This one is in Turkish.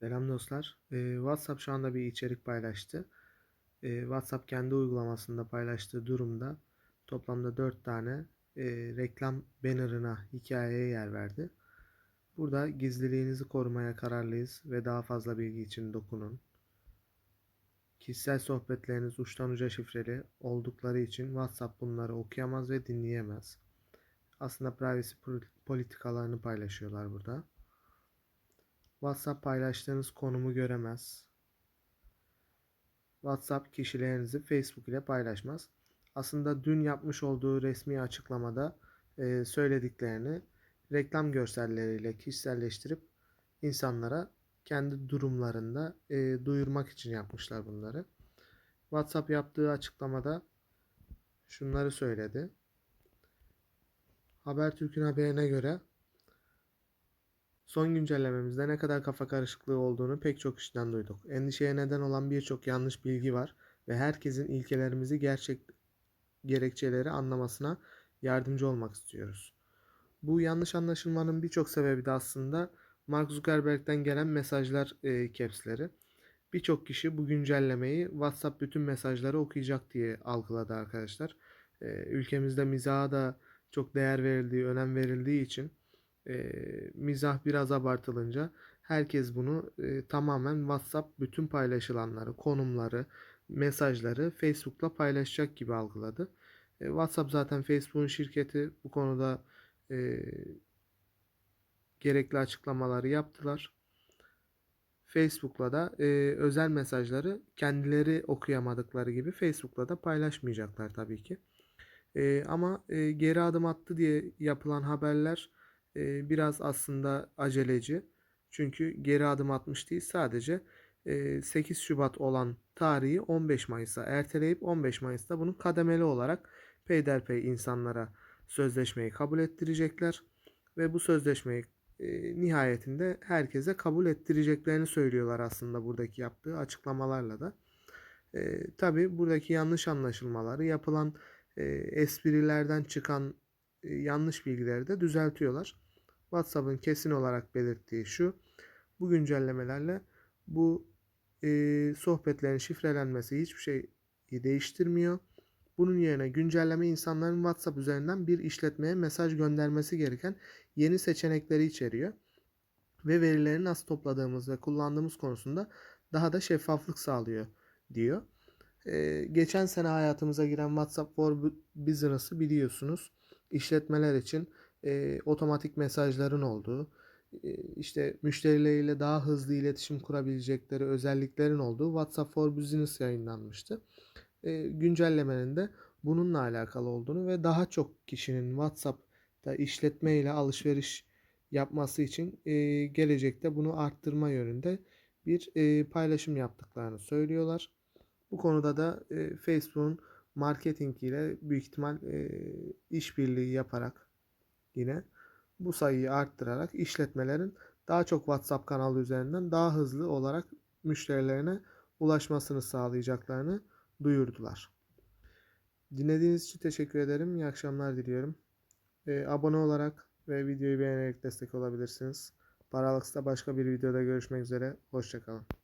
Selam dostlar. Ee, WhatsApp şu anda bir içerik paylaştı. Ee, WhatsApp kendi uygulamasında paylaştığı durumda toplamda 4 tane e, reklam bannerına, hikayeye yer verdi. Burada gizliliğinizi korumaya kararlıyız ve daha fazla bilgi için dokunun. Kişisel sohbetleriniz uçtan uca şifreli oldukları için WhatsApp bunları okuyamaz ve dinleyemez. Aslında privacy politikalarını paylaşıyorlar burada. WhatsApp paylaştığınız konumu göremez. WhatsApp kişilerinizi Facebook ile paylaşmaz. Aslında dün yapmış olduğu resmi açıklamada e, söylediklerini reklam görselleriyle kişiselleştirip insanlara kendi durumlarında e, duyurmak için yapmışlar bunları. WhatsApp yaptığı açıklamada şunları söyledi. Habertürk'ün haberine göre Son güncellememizde ne kadar kafa karışıklığı olduğunu pek çok kişiden duyduk. Endişeye neden olan birçok yanlış bilgi var ve herkesin ilkelerimizi gerçek gerekçeleri anlamasına yardımcı olmak istiyoruz. Bu yanlış anlaşılmanın birçok sebebi de aslında Mark Zuckerberg'den gelen mesajlar e, capsleri. Birçok kişi bu güncellemeyi WhatsApp bütün mesajları okuyacak diye algıladı arkadaşlar. E, ülkemizde mizaha da çok değer verildiği, önem verildiği için e, mizah biraz abartılınca herkes bunu e, tamamen WhatsApp bütün paylaşılanları, konumları, mesajları Facebook'la paylaşacak gibi algıladı. E, WhatsApp zaten Facebook'un şirketi bu konuda e, gerekli açıklamaları yaptılar. Facebook'la da e, özel mesajları kendileri okuyamadıkları gibi Facebook'la da paylaşmayacaklar tabii ki. E, ama e, geri adım attı diye yapılan haberler e, biraz aslında aceleci. Çünkü geri adım atmış değil sadece e, 8 Şubat olan tarihi 15 Mayıs'a erteleyip 15 Mayıs'ta bunu kademeli olarak peyderpey insanlara sözleşmeyi kabul ettirecekler. Ve bu sözleşmeyi e, nihayetinde herkese kabul ettireceklerini söylüyorlar aslında buradaki yaptığı açıklamalarla da. E, Tabi buradaki yanlış anlaşılmaları yapılan e, esprilerden çıkan e, yanlış bilgileri de düzeltiyorlar. WhatsApp'ın kesin olarak belirttiği şu. Bu güncellemelerle bu e, sohbetlerin şifrelenmesi hiçbir şey değiştirmiyor. Bunun yerine güncelleme insanların WhatsApp üzerinden bir işletmeye mesaj göndermesi gereken yeni seçenekleri içeriyor. Ve verileri nasıl topladığımız ve kullandığımız konusunda daha da şeffaflık sağlıyor diyor. Ee, geçen sene hayatımıza giren WhatsApp for Business'ı biliyorsunuz. İşletmeler için e, otomatik mesajların olduğu, e, işte müşterileriyle daha hızlı iletişim kurabilecekleri özelliklerin olduğu WhatsApp for Business yayınlanmıştı. E, güncellemenin de bununla alakalı olduğunu ve daha çok kişinin WhatsApp'ta işletme ile alışveriş yapması için e, gelecekte bunu arttırma yönünde bir e, paylaşım yaptıklarını söylüyorlar. Bu konuda da e, Facebook'un marketing ile büyük ihtimal işbirliği yaparak yine bu sayıyı arttırarak işletmelerin daha çok WhatsApp kanalı üzerinden daha hızlı olarak müşterilerine ulaşmasını sağlayacaklarını duyurdular. Dinlediğiniz için teşekkür ederim. İyi akşamlar diliyorum. E, abone olarak ve videoyu beğenerek destek olabilirsiniz. Parallax'ta başka bir videoda görüşmek üzere. Hoşçakalın.